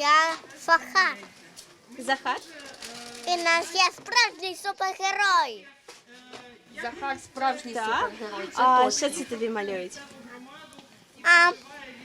Я Сахар. Захар? І нас є справжній супергерой. Захар справжній Так. супергерой. Це А точно. що це тобі малюють? А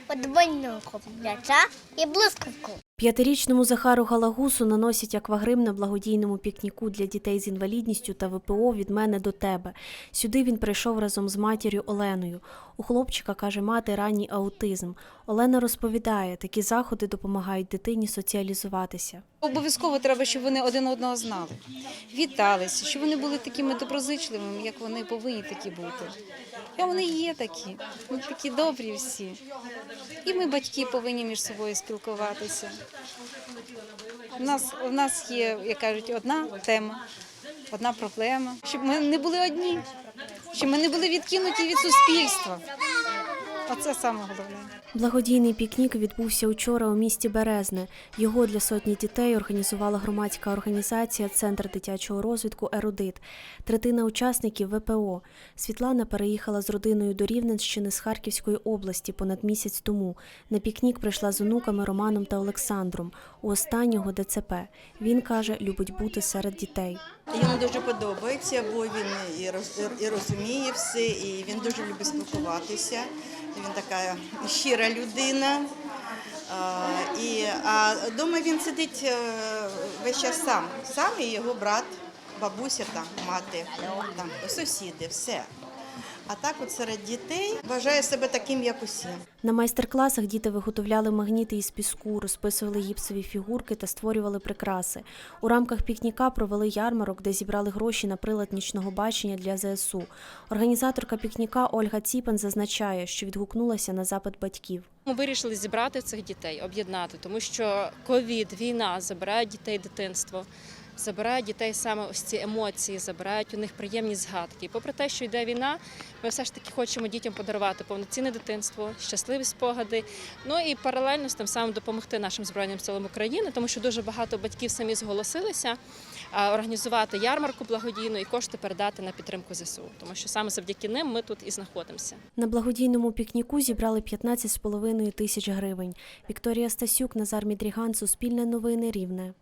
подвойнуку м'яча і блискавку. П'ятирічному Захару Галагусу наносять аквагрим на благодійному пікніку для дітей з інвалідністю та ВПО від мене до тебе. Сюди він прийшов разом з матір'ю Оленою. У хлопчика каже мати ранній аутизм. Олена розповідає, такі заходи допомагають дитині соціалізуватися. Обов'язково треба, щоб вони один одного знали, віталися, щоб вони були такими доброзичливими, як вони повинні такі бути. І вони є такі, вони такі добрі всі. І ми, батьки, повинні між собою спілкуватися. У нас, у нас є, як кажуть, одна тема, одна проблема, щоб ми не були одні, щоб ми не були відкинуті від суспільства. Оце саме головне. Благодійний пікнік відбувся учора у місті Березне. Його для сотні дітей організувала громадська організація Центр дитячого розвитку Ерудит. Третина учасників ВПО. Світлана переїхала з родиною до Рівненщини з Харківської області понад місяць тому. На пікнік прийшла з онуками Романом та Олександром. У останнього ДЦП. Він каже, любить бути серед дітей. Йому дуже подобається, бо він і, роз, і розуміє все, і він дуже любить спілкуватися. Він така щира людина. А, і, а вдома він сидить е, весь час сам. Сам і його брат, бабуся там, мати, там, сусіди, все. А так от серед дітей вважає себе таким, як усі. На майстер-класах діти виготовляли магніти із піску, розписували гіпсові фігурки та створювали прикраси. У рамках пікніка провели ярмарок, де зібрали гроші на прилад нічного бачення для ЗСУ. Організаторка пікніка Ольга Ціпен зазначає, що відгукнулася на запит батьків. Ми вирішили зібрати цих дітей, об'єднати, тому що ковід, війна забирає дітей дитинство, забирає дітей саме ось ці емоції, забирають у них приємні згадки. Попри те, що йде війна, ми все ж таки хочемо дітям подарувати повноцінне дитинство, щасливі спогади. Ну і паралельно з тим самим допомогти нашим збройним силам України, тому що дуже багато батьків самі зголосилися організувати ярмарку благодійну і кошти передати на підтримку ЗСУ, тому що саме завдяки ним ми тут і знаходимося. На благодійному пікніку зібрали 15,5 тисяч гривень. Вікторія Стасюк, Назар Мідріган, Суспільне новини Рівне.